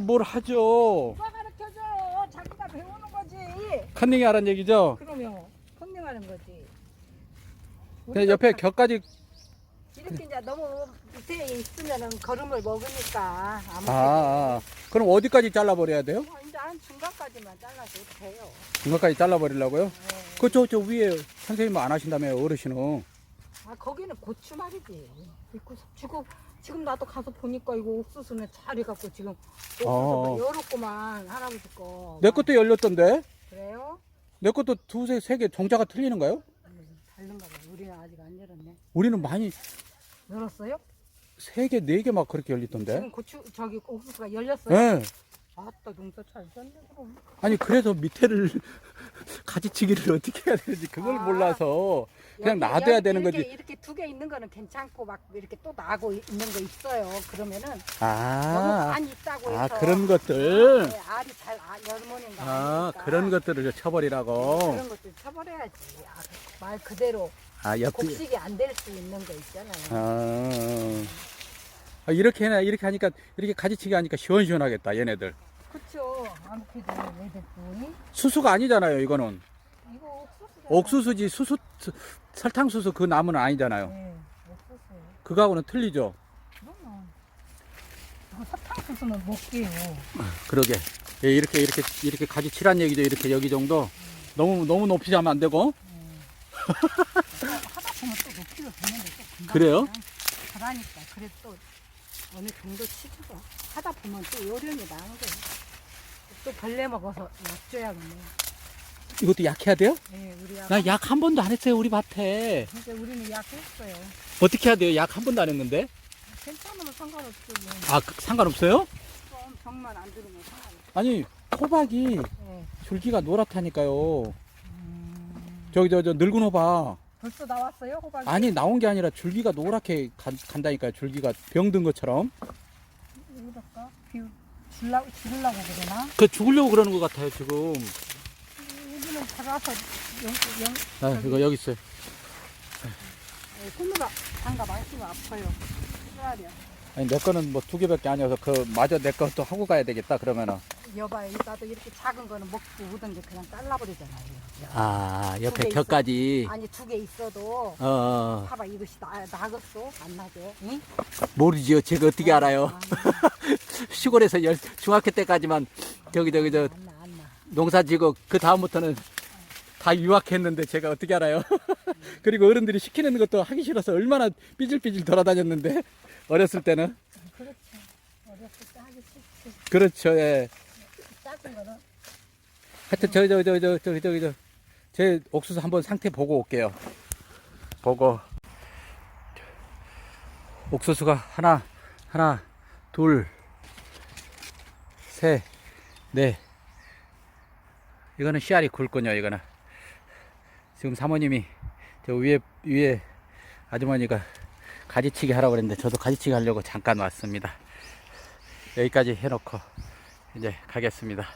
뭘 하죠? 누가 가르쳐줘? 자기가 배우는 거지. 컨닝이 하란 얘기죠? 그러면 컨닝하는 거지. 근데 옆에 격까지 이렇게 이제 너무 밑에 있으면은 걸음을 먹으니까 아무 아, 아. 그럼 어디까지 잘라버려야 돼요? 뭐 이제 한 중간까지만 잘라도 돼요. 중간까지 잘라버리려고요? 네. 그저 저 위에 선생님 안 하신다며 어르신은 아 거기는 고추 말이지. 이거 지금 지금 나도 가서 보니까 이거 옥수수는 잘 해갖고 지금 옥수수 어. 열었구만 할아버지 거. 내 것도 열렸던데 그래요? 내 것도 두세 세개 종자가 틀리는가요? 음, 다른가 봐. 우리는 아직 안 열었네. 우리는 많이 열었어요? 세 개 네 개 막 그렇게 열리던데. 지금 고추 저기 옥수수가 열렸어요? 네. 아따 농사 잘 졌네 그럼. 아니 그래서 밑에를 가지치기를 어떻게 해야 되는지 그걸 아. 몰라서 그냥 여기, 놔둬야 여기 되는 이렇게, 거지. 이렇게 두 개 있는 거는 괜찮고 막 이렇게 또 나고 있는 거 있어요. 그러면은 너무 아, 많이 있다고 해서 아 그런 것들. 네, 알이 잘 아, 열무는가 아 그런 것들을 쳐버리라고. 그런 것들 쳐버려야지. 아, 말 그대로 아 옆에. 곡식이 안 될 수 있는 거 있잖아요. 아. 아, 이렇게 해 이렇게 하니까 이렇게 가지치기 하니까 시원시원하겠다 얘네들. 그쵸. 뿐이 수수가 아니잖아요 이거는. 이거 옥수수. 옥수수지 수수 수- 설탕수수 그 나무는 아니잖아요. 네, 옥수수. 그거하고는 틀리죠. 그러면 이거 사탕수수는 먹게요. 그러게. 예, 이렇게 이렇게 이렇게 가지 칠한 얘기죠. 이렇게 여기 정도. 너무 너무 높이 하면 안 되고. 하다 보면 또 높이를 보는데 또 금방 그래요? 그냥 잘하니까 그래 또 어느 정도 치주가 하다 보면 또 요령이 거예요. 또 벌레 먹어서 약 줘야겠네. 이것도 약해야 돼요? 네, 우리 약. 나 약 한 번도 안 했어요 우리 밭에. 진짜 우리는 약 했어요. 어떻게 해야 돼요? 약 한 번도 안 했는데. 괜찮으면 상관없죠. 뭐. 아 그- 상관없어요? 그럼 병만 안 들으면 상관없죠. 아니 호박이 네. 줄기가 노랗다니까요. 음, 저기 저 저 늙은 호박. 벌써 나왔어요 호박이? 아니 나온 게 아니라 줄기가 노랗게 간, 간다니까요. 줄기가 병든 것처럼. 줄라 죽으려고 그러나? 그 죽으려고 그러는 것 같아요 지금. 여기는 자라서 영, 영, 아 이거 여기 있어요. 네, 손으로 장갑 안 쓰면 아파요. 쓰라려. 아니 내 거는 뭐 두 개밖에 아니어서 그 마저 내 것도 하고 가야 되겠다 그러면은. 여봐요. 나도 이렇게 작은 거는 먹고 우던 게 그냥 잘라버리잖아요. 아두 옆에 개 격까지. 아니 두 개 있어도 어, 어 봐봐 이것이 나, 나겠어? 안 나게? 응? 모르지요. 제가 어떻게 알아요? 안 시골에서 열, 중학교 때까지만 저기 저기 저. 농사지고 그 다음부터는 다 유학했는데 제가 어떻게 알아요? 그리고 어른들이 시키는 것도 하기 싫어서 얼마나 삐질삐질 돌아다녔는데 어렸을 때는 그렇지. 어렸을 때 하기 싫지. 그렇죠. 예. 하여튼 저기 저기 저기 저기 저기 저기 저- 제 옥수수 한번 상태 보고 올게요. 보고 옥수수가 하나 하나 둘 셋, 넷. 이거는 씨알이 굵군요. 이거는 지금 사모님이 저 위에 위에 아주머니가 가지치기 하라고 그랬는데 저도 가지치기 하려고 잠깐 왔습니다. 여기까지 해놓고 이제 가겠습니다.